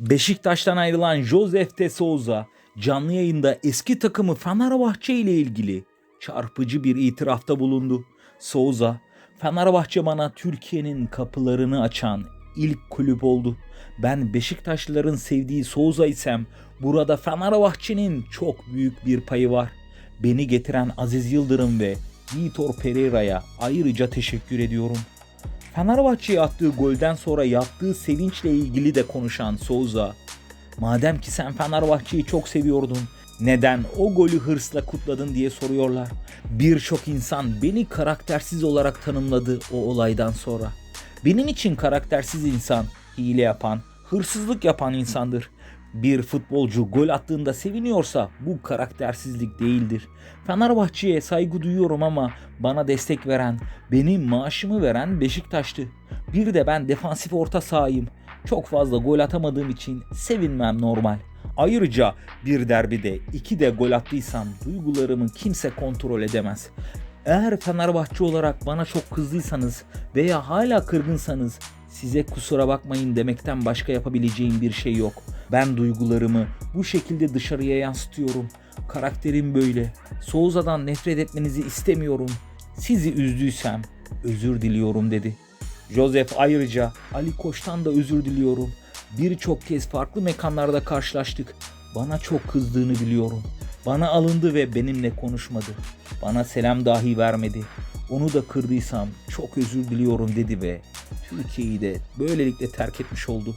Beşiktaş'tan ayrılan Josef de Souza canlı yayında eski takımı Fenerbahçe ile ilgili çarpıcı bir itirafta bulundu. Souza, Fenerbahçe bana Türkiye'nin kapılarını açan ilk kulüp oldu. Ben Beşiktaşlıların sevdiği Souza isem burada Fenerbahçe'nin çok büyük bir payı var. Beni getiren Aziz Yıldırım ve Vitor Pereira'ya ayrıca teşekkür ediyorum. Fenerbahçe'ye attığı golden sonra yaptığı sevinçle ilgili de konuşan Souza, madem ki sen Fenerbahçe'yi çok seviyordun, neden o golü hırsla kutladın diye soruyorlar. Birçok insan beni karaktersiz olarak tanımladı o olaydan sonra. Benim için karaktersiz insan, hile yapan, hırsızlık yapan insandır. Bir futbolcu gol attığında seviniyorsa bu karaktersizlik değildir. Fenerbahçe'ye saygı duyuyorum ama bana destek veren, benim maaşımı veren Beşiktaş'tı. Bir de ben defansif orta sahayım. Çok fazla gol atamadığım için sevinmem normal. Ayrıca bir derbide iki de gol attıysam duygularımı kimse kontrol edemez. Eğer Fenerbahçe olarak bana çok kızdıysanız veya hala kırgınsanız size kusura bakmayın demekten başka yapabileceğim bir şey yok. Ben duygularımı bu şekilde dışarıya yansıtıyorum. Karakterim böyle. Souza'dan nefret etmenizi istemiyorum. Sizi üzdüysem özür diliyorum dedi. Joseph ayrıca Ali Koç'tan da özür diliyorum. Birçok kez farklı mekanlarda karşılaştık. Bana çok kızdığını biliyorum. Bana alındı ve benimle konuşmadı. Bana selam dahi vermedi. Onu da kırdıysam çok özür diliyorum dedi ve Türkiye'yi de böylelikle terk etmiş oldu.